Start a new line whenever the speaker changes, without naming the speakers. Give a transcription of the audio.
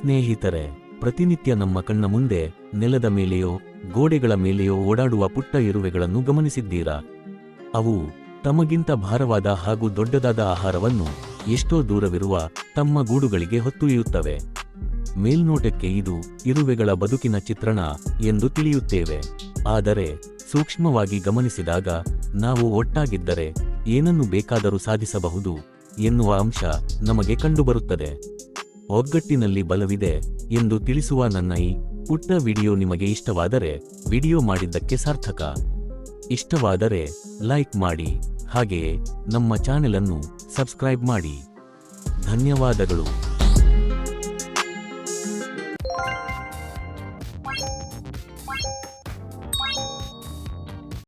ಸ್ನೇಹಿತರೆ, ಪ್ರತಿನಿತ್ಯ ನಮ್ಮ ಕಣ್ಣ ಮುಂದೆ, ನೆಲದ ಮೇಲೆಯೋ, ಗೋಡೆಗಳ ಮೇಲೆಯೋ ಓಡಾಡುವ ಪುಟ್ಟ ಇರುವೆಗಳನ್ನು ಗಮನಿಸಿದ್ದೀರಾ? ಅವು ತಮಗಿಂತ ಭಾರವಾದ ಹಾಗೂ ದೊಡ್ಡದಾದ ಆಹಾರವನ್ನು ಎಷ್ಟೋ ದೂರವಿರುವ ತಮ್ಮ ಗೂಡುಗಳಿಗೆ ಹೊತ್ತೊಯ್ಯುತ್ತವೆ. ಮೇಲ್ನೋಟಕ್ಕೆ ಇದು ಇರುವೆಗಳ ಬದುಕಿನ ಚಿತ್ರಣ ಎಂದು ತಿಳಿಯುತ್ತೇವೆ. ಆದರೆ, ಸೂಕ್ಷ್ಮವಾಗಿ ಗಮನಿಸಿದಾಗ ನಾವು ಒಟ್ಟಾಗಿದ್ದರೆ ಏನನ್ನು ಬೇಕಾದರೂ ಸಾಧಿಸಬಹುದು ಎನ್ನುವ ಅಂಶ ನಮಗೆ ಕಂಡುಬರುತ್ತದೆ. ಒಗ್ಗಟ್ಟಿನಲ್ಲಿ ಬಲವಿದೆ ಎಂದು ತಿಳಿಸುವ ನನ್ನ ಈ ಪುಟ್ಟ ವಿಡಿಯೋ ನಿಮಗೆ ಇಷ್ಟವಾದರೆ ವಿಡಿಯೋ ಮಾಡಿದ್ದಕ್ಕೆ ಸಾರ್ಥಕ. ಇಷ್ಟವಾದರೆ ಲೈಕ್ ಮಾಡಿ, ಹಾಗೆಯೇ ನಮ್ಮ ಚಾನೆಲ್ ಅನ್ನು ಸಬ್ಸ್ಕ್ರೈಬ್ ಮಾಡಿ. ಧನ್ಯವಾದಗಳು.